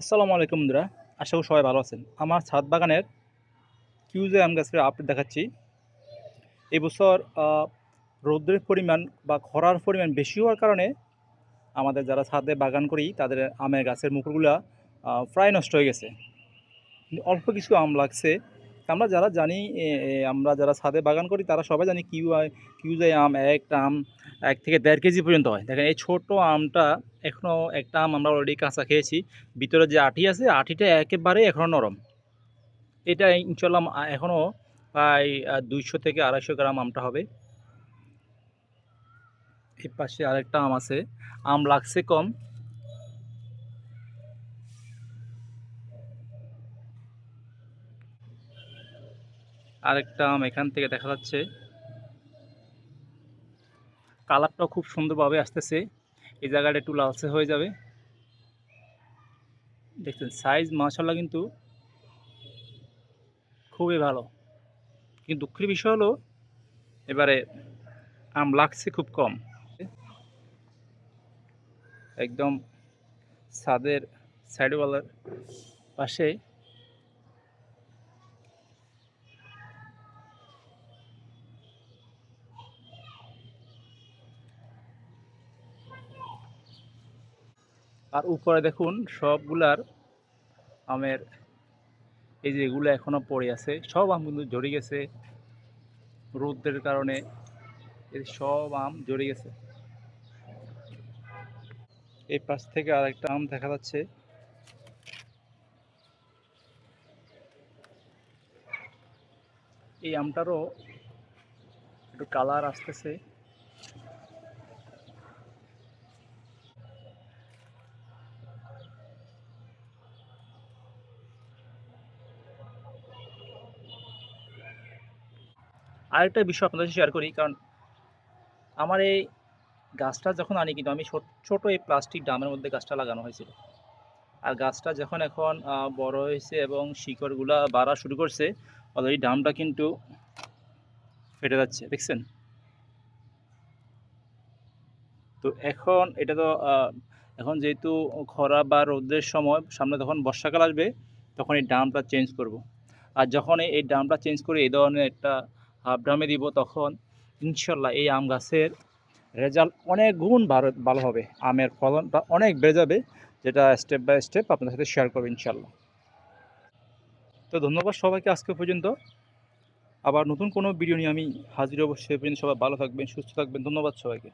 আসসালামু আলাইকুম বন্ধুরা, আশা করি সবাই ভালো আছেন। আমার ছাদ বাগানের কিউজে আম গাছের আপডেট দেখাচ্ছি। এবছর রৌদ্রের পরিমাণ বা খরার পরিমাণ বেশি হওয়ার কারণে আমাদের যারা ছাদে বাগান করি, তাদের আমের গাছের মুকুরগুলা প্রায় নষ্ট হয়ে গেছে। অল্প কিছু আম লাগছে আমরা যারা জানি আমরা যারা ছাদে বাগান করি, তারা সবাই জানি কিউ কিউজে আম একটা আম, এক থেকে দেড় কেজি পর্যন্ত হয়। দেখেন, এই ছোট আমটা এখনও একটা আম আমরা অলরেডি কাঁচা খেয়েছি। ভিতরে যে আঠি আছে আঠিটা একেবারে এখনও নরম। এটা ইনশাল্লাহ আ- এখনও প্রায় দুইশো থেকে আড়াইশো গ্রাম আমটা হবে। এর পাশে আরেকটা আম আছে। আম লাগছে কম। আরেকটা আম এখান থেকে দেখা যাচ্ছে। কালারটাও খুব সুন্দরভাবে আসতেছে। এই জায়গাটা একটু লালচে হয়ে যাবে। দেখছেন সাইজ মাশাল্লাহ কিন্তু খুবই ভালো। কিন্তু দুঃখের বিষয় হলো, এবারে আম লাগছে খুব কম। একদম ছাদের সাইডওয়ালার পাশে আর উপরে দেখুন সবগুলার আমের এই যে এগুলো এখনও পড়ে আছে। সব আম কিন্তু ঝরে গেছে রোদের কারণে। এই সব আম ঝরে গেছে। এই পাশ থেকে আরেকটা আম দেখা যাচ্ছে। এই আমটারও একটু কালার আসতেছে। আরেকটা বিষয় আপনাদের শেয়ার করি, কারণ আমার এই গাছটা যখন আনি কিন্তু আমি ছোট ছোট এই প্লাস্টিক ড্রামের মধ্যে গাছটা লাগানো হয়েছিল আর গাছটা যখন এখন বড় হয়েছে এবং শিকড়গুলা বাড়া শুরু করছে অলরেডি ড্রামটা কিন্তু ফেটে যাচ্ছে, দেখছেন তো এখন এটা তো এখন যেহেতু খরা বা রোদের সময়, সামনে যখন বর্ষাকাল আসবে, তখন এই ড্রামটা চেঞ্জ করব। আর যখন এই- ড্রামটা চেঞ্জ করে এই ধরনের একটা ড্রামে দিব তখন, ইনশাল্লাহ এই আম গাছের রেজাল্ট অনেক গুণ ভালো ভালো হবে। আমের ফলনটা অনেক বেড়ে যাবে, যেটা স্টেপ বাই স্টেপ আপনার সাথে শেয়ার করব ইনশাল্লাহ। তো ধন্যবাদ সবাইকে আজকে পর্যন্ত। আবার নতুন কোনো ভিডিও নিয়ে আমি হাজির অবশ্যই পর্যন্ত সবাই ভালো থাকবেন, সুস্থ থাকবেন। ধন্যবাদ সবাইকে।